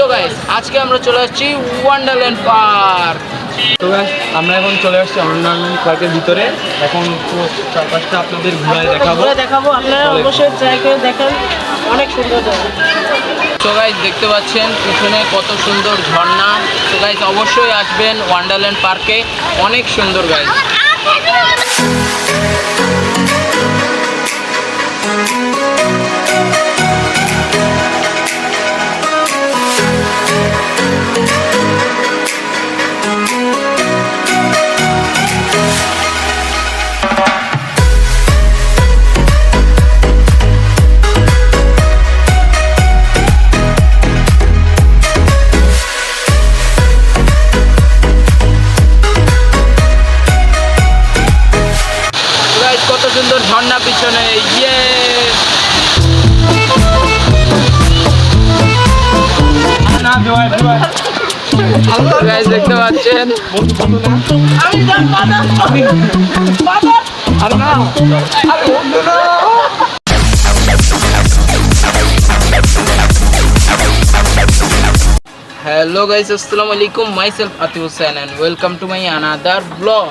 So guys আজকে আমরা চলে আসছি ওয়ান্ডারল্যান্ড পার্ক তো guys, আমরা এখন চলে আসছি অরণ্যানন্দ পার্কের ভিতরে। এখন চারপাশটা আপনাদের ঘুরায় দেখাবো। দেখাবো। আপনারা অবশ্যই ট্রাই করে দেখেন। অনেক সুন্দর সো গাইস দেখতে পাচ্ছেন পিছনে কত সুন্দর ঝর্ণা। সো গাইস অবশ্যই আসবেন ওয়ান্ডারল্যান্ড পার্কে অনেক সুন্দর গাইস গাইস হ্যালো গাইস আসসালামু আলাইকুম myself Atif Hossain and welcome to my another blog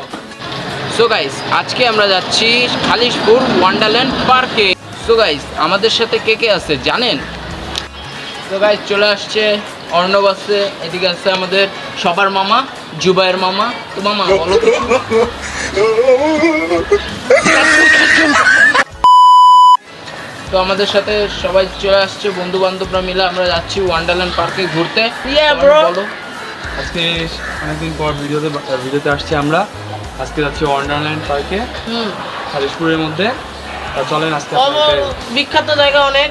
so guys আজকে আমরা যাচ্ছি খালিশপুর ওয়ান্ডারল্যান্ড পার্কে সো গাইস আমাদের সাথে কে কে আছে জানেন? তো গাইস চলে আসছে অর্ণব আছে এদিকে আছে আমাদের সবার মামা জুবাইয়ের মামা। তো মামা বলো। কিছু। তো আমাদের সাথে সবাই চলে আসছে বন্ধু বান্ধবরা মিলে আমরা যাচ্ছি ওয়ান্ডারল্যান্ড পার্কে ঘুরতে। বলো। আজকে অনেকদিন পর ভিডিওতে ভিডিওতে আসছি আমরা। আজকে যাচ্ছি ওয়ান্ডারল্যান্ড পার্কে হুম। খালিশপুরের মধ্যে। তা চলেন আজকে বিখ্যাত জায়গা অনেক।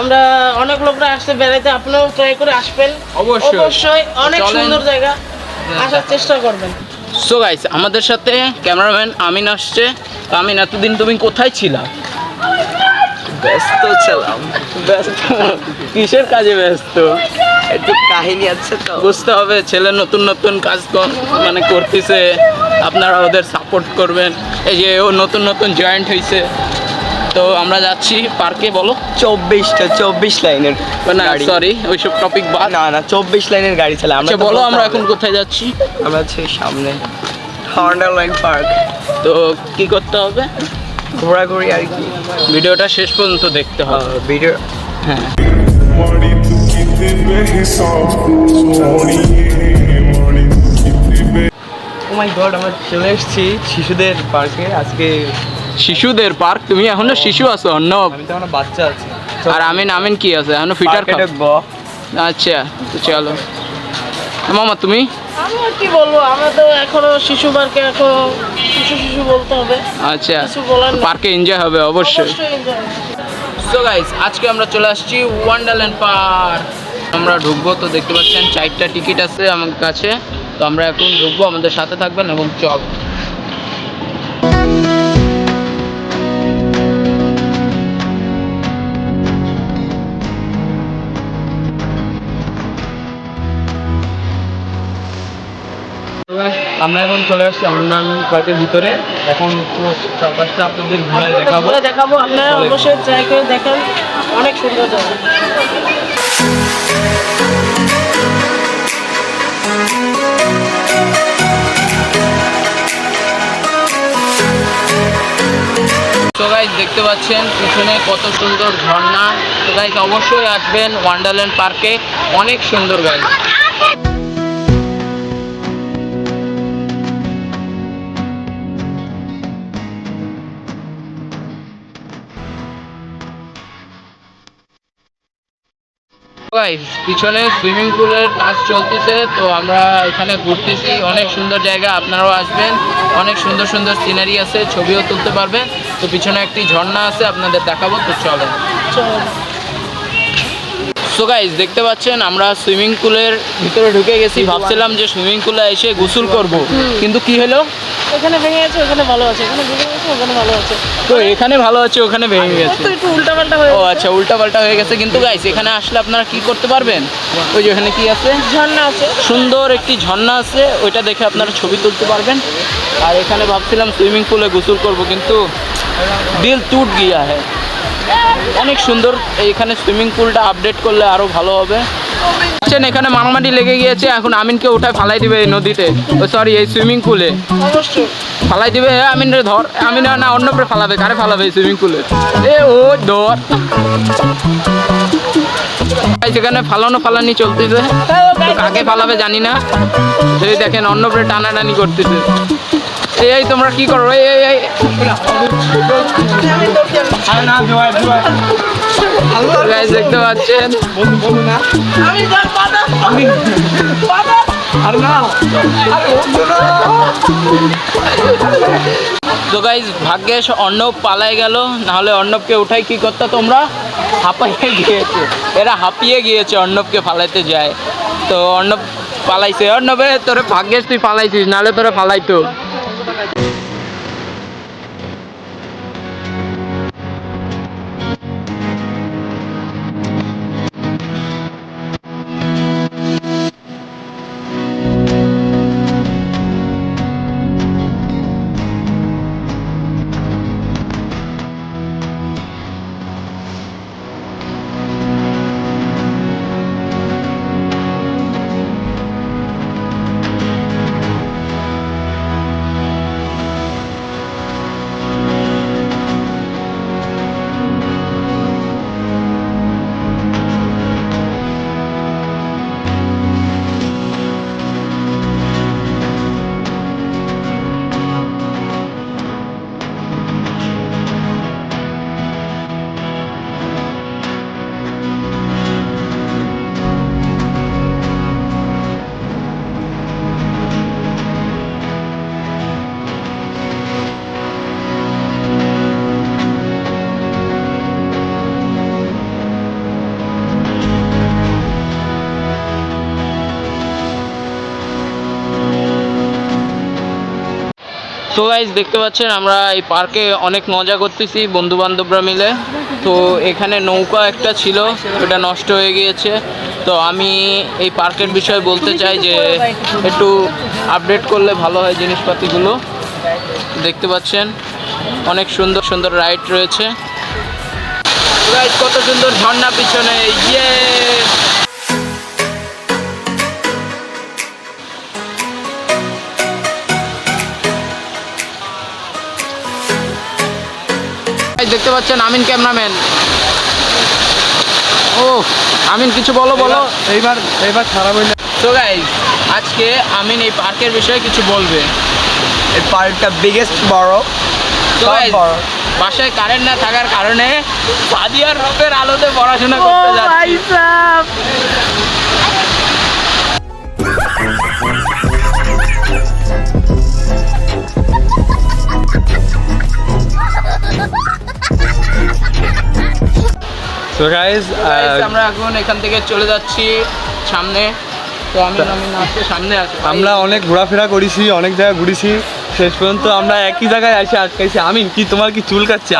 আমরা অনেক লোকরা আসতে বেড়াইতে আপনিও ট্রাই করে আসবেন। অবশ্যই। অবশ্যই অনেক সুন্দর জায়গা আসার চেষ্টা করবেন। সো গাইস আমাদের সাথে ক্যামেরাম্যান আমিন আসছে। আমিন এতদিন তুমি কোথায় ছিলা? ব্যস্ত ছিলাম। ব্যস্ত? কিসের কাজে ব্যস্ত? একটু কাহিনী আছে তো। বুঝতে হবে ছেলে নতুন নতুন কাজ মানে করতেছে। আপনারা ওদের সাপোর্ট করবেন। এই যে ও নতুন নতুন জয়েন্ট হয়েছে তো আমরা যাচ্ছি পার্কে বলো। চব্বিশটা চব্বিশ লাইনের না সরি ওইসব টপিক বাদ। না না চব্বিশ লাইনের গাড়ি চালা আমরা আচ্ছা, বলো আমরা এখন কোথায় যাচ্ছি? আমরা যাচ্ছি সামনে হর্নার লাইন পার্ক তো কি করতে হবে? ঘোরাঘুরি আর কি। ভিডিওটা শেষ পর্যন্ত দেখতে হবে। ভিডিও হ্যাঁ। ও মাই গড আমরা চলে এসেছি শিশুদের পার্কে। আজকে শিশুদের পার্ক? তুমি এখনও শিশু আছো অন্য বাচ্চা আছি। আর আমিন আমিন কি আছে? এখনও ফিটার আচ্ছা তো চলো। মামা তুমি? আমি কি বলব? আমরা তো এখনও শিশু পার্কে এখনও শিশু শিশু বলতে হবে। আচ্ছা পার্কে এনজয় হবে অবশ্যই। অবশ্যই সো গাইস আজকে আমরা চলে আসছি ওয়ান্ডারল্যান্ড পার্ক আমরা ঢুকবো তো দেখতে পাচ্ছেন চারটা টিকিট আছে আমার কাছে। তো আমরা এখন ঢুকবো আমাদের সাথে থাকবেন এবং চল। আমরা এখন চলে আসছি অরণ্যানন্দ পার্কের ভিতরে। এখন চারপাশটা আপনাদের ঘুরায় দেখাবো। ঘুরে দেখাবো। আপনারা অবশ্যই ট্রাই করে দেখেন। অনেক সুন্দর জায়গা। তো দেখতে পাচ্ছেন পিছনে কত সুন্দর ঝর্ণা। তো গাইস অবশ্যই আসবেন ওয়ান্ডারল্যান্ড পার্কে অনেক সুন্দর গাইস গাইস পিছনে সুইমিং পুলের কাজ চলতেছে, তো আমরা এখানে ঘুরতেছি। অনেক সুন্দর জায়গা, আপনারাও আসবেন। অনেক সুন্দর সুন্দর সিনারি আছে, ছবিও তুলতে পারবেন। তো পিছনে একটি ঝর্ণা আছে, আপনাদের দেখাবো, তো চলেন। চলো সো গাইস দেখতে পাচ্ছেন, আমরা সুইমিং পুলের ভিতরে ঢুকে গেছি। ভাবছিলাম যে সুইমিং পুলে এসে গোসল করব, কিন্তু কি হলো? এখানে ভেঙে গেছে ওখানে ভালো আছে। এখানে ভেঙে গেছে ওখানে ভালো আছে। তো এখানে ভালো আছে ওখানে ভেঙে গেছে। তো একটু উল্টা পাল্টা হয়ে ও আচ্ছা উল্টা পাল্টা হয়ে গেছে। কিন্তু গাইস এখানে আসলে আপনারা কি করতে পারবেন? ওই যে ওখানে কি আছে? ঝর্ণা আছে। সুন্দর একটি ঝর্ণা আছে ওইটা দেখে আপনারা ছবি তুলতে পারবেন। আর এখানে ভাবছিলাম সুইমিং পুলে গোসল করব কিন্তু দিল টুট গিয়া হ্যাঁ অনেক সুন্দর এখানে সুইমিং পুলটা আপডেট করলে আরও ভালো হবে। এখানে মারামারি লেগে গিয়েছে, এখন আমিনকে উঠায় ফালাই দিবে এই নদীতে। সরি এই সুইমিং পুলে ফালাই দিবে আমিন রে ধর আমিন না, অন্য করে ফালাবে, কারে ফালাবে এই সুইমিং পুলে এ? ও, ধর। সেখানে ফালানো ফালানি চলতেছে কাকে ফালাবে জানি না। এই দেখেন, অন্য করে টানাটানি করতেছে। এই তোমরা কি করো? এই এই এই। Guys, দেখতে পাচ্ছেন? তো গাইজ ভাগ্যেশ অর্ণব পালাই গেল। নাহলে অর্ণবকে উঠাই কি করতে তোমরা? হাঁপাইয়ে গিয়েছে। এরা হাঁপিয়ে গিয়েছে অর্ণবকে ফালাইতে যায়। তো অর্ণব পালাইছে। অর্ণবে তোরে ভাগ্যেশ তুই পালাইছিস নাহলে তোরে ফালাইতো। তো গাইজ দেখতে পাচ্ছেন, আমরা এই পার্কে অনেক মজা করতেছি বন্ধু বান্ধবরা মিলে। তো এখানে নৌকা একটা ছিল, ওটা নষ্ট হয়ে গিয়েছে। তো আমি এই পার্কের বিষয়ে বলতে চাই যে, একটু আপডেট করলে ভালো হয় জিনিসপাতিগুলো। দেখতে পাচ্ছেন, অনেক সুন্দর সুন্দর রাইড রয়েছে। কত সুন্দর ঝর্ণা পিছনে ইয়ে Guys, দেখতে পাচ্ছেন আমিন ক্যামেরাম্যান। ও আমিন কিছু বলো বলো। এইবার এইবার খারাপ হইলে। তো গাইজ আজকে আমিন এই পার্কের বিষয়ে কিছু বলবে। এই পার্কটা বিগেস্ট বড় তো বাসায় কারেন্ট না থাকার কারণে সাদিয়ার রূপের আলোতে পড়াশোনা ও করতে ভাই যাচ্ছি। সো গাইস আমরা এখন এখান থেকে চলে যাচ্ছি সামনে। তো আমি সামনে আছি। আমরা অনেক ঘোরাফেরা করেছি অনেক জায়গায় ঘুরেছি। শেষ পর্যন্ত আমরা একই জায়গায় এসে আটকাইছি। আমি কি তোমার কি চুল কাচ্ছে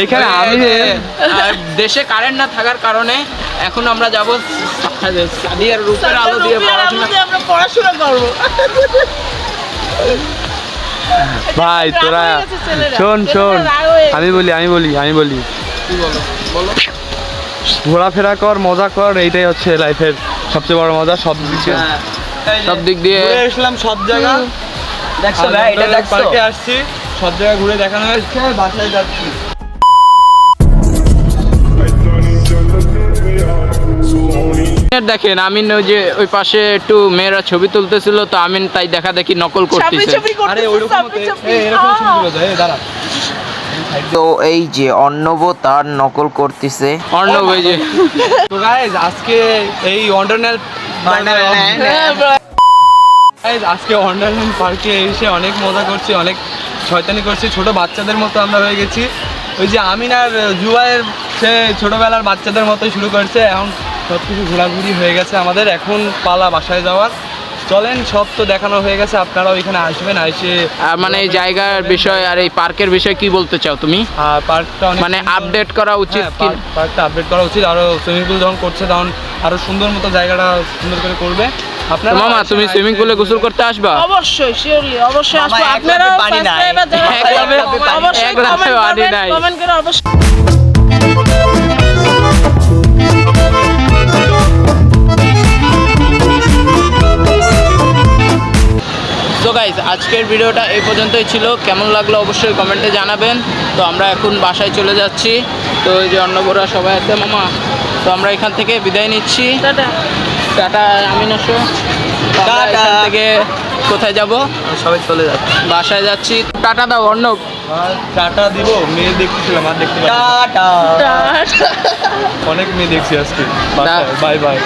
এইখানে আমি দেশে কারেন্ট না থাকার কারণে এখন আমরা যাব সাদিয়ার রূপের আলো দিয়ে পড়াশোনা পড়াশোনা করব। ভাই তোরা। শোন শোন। আমি বলি আমি বলি আমি বলি। কি বলো? বলো। ঘোরাফেরা কর মজা কর এইটাই হচ্ছে লাইফের সবচেয়ে বড় মজা সব দিকে সব দিক দিয়ে ঘুরে এসলাম সব জায়গা। দেখছ ভাই এটা দেখছ? পার্কে আসছি সব জায়গায় ঘুরে দেখানো হয়েছে বাসায় যাচ্ছি। দেখেন আমিন ওই যে ওই পাশে একটু মেয়েরা ছবি তুলতেছিল তো আমিন তাই দেখা দেখি নকল করতেছে। আরে ওইরকম এরকম এই দাঁড়া। তো এই যে অর্ণব তার নকল করতেছে। অর্ণব ওই যে। তো আজকে এই ওয়ান্ডারল্যান্ড আজকে ওয়ান্ডারল্যান্ড পার্কে এসে অনেক মজা করছি অনেক শয়তানি করছি। ছোট বাচ্চাদের মতো আমরা হয়ে গেছি। ওই যে আমিন আর জুবাইয়ের সে ছোটবেলার বাচ্চাদের মতোই শুরু করছে। এখন সব কিছু ঘোরাঘুরি হয়ে গেছে আমাদের। এখন পালা বাসায় যাওয়ার। চলেন সব তো দেখানো হয়ে গেছে আপনারা ওইখানে আসবেন এসে মানে এই জায়গার বিষয় আর এই পার্কের বিষয়ে কি বলতে চাও তুমি? আর পার্কটা মানে আপডেট করা উচিত হ্যাঁ, কি? পার্ক- পার্কটা আপডেট করা উচিত আরও সুইমিং পুল যখন করছে তখন আরও সুন্দর মতো জায়গাটা সুন্দর করে করবে। আপনারা মামা তুমি সুইমিং পুলে গোসল করতে আসবা? অবশ্যই শিওরলি অবশ্যই আসব। আপনারাও পানি নাই। অবশ্যই কমেন্ট করবেন। কমেন্ট করে অবশ্যই আজকের ভিডিওটা এই পর্যন্তই ছিল। কেমন লাগল অবশ্যই কমেন্টে জানাবেন। তো আমরা এখন বাসায় চলে যাচ্ছি। তো এই যে অন্নবরা সবাই আছে মামা। তো আমরা এখান থেকে বিদায় নিচ্ছি। টাটা। টাটা আমিন আসো। তো আমরা এখান থেকে কোথায় যাব? সবাই চলে যাচ্ছে। বাসায় যাচ্ছি। টাটা দাও অর্ণব। টাটা দিব মেয়ে দেখতেছিলাম আর দেখতে টাটা। অনেক মেয়ে দেখছি আজকে। Bye bye.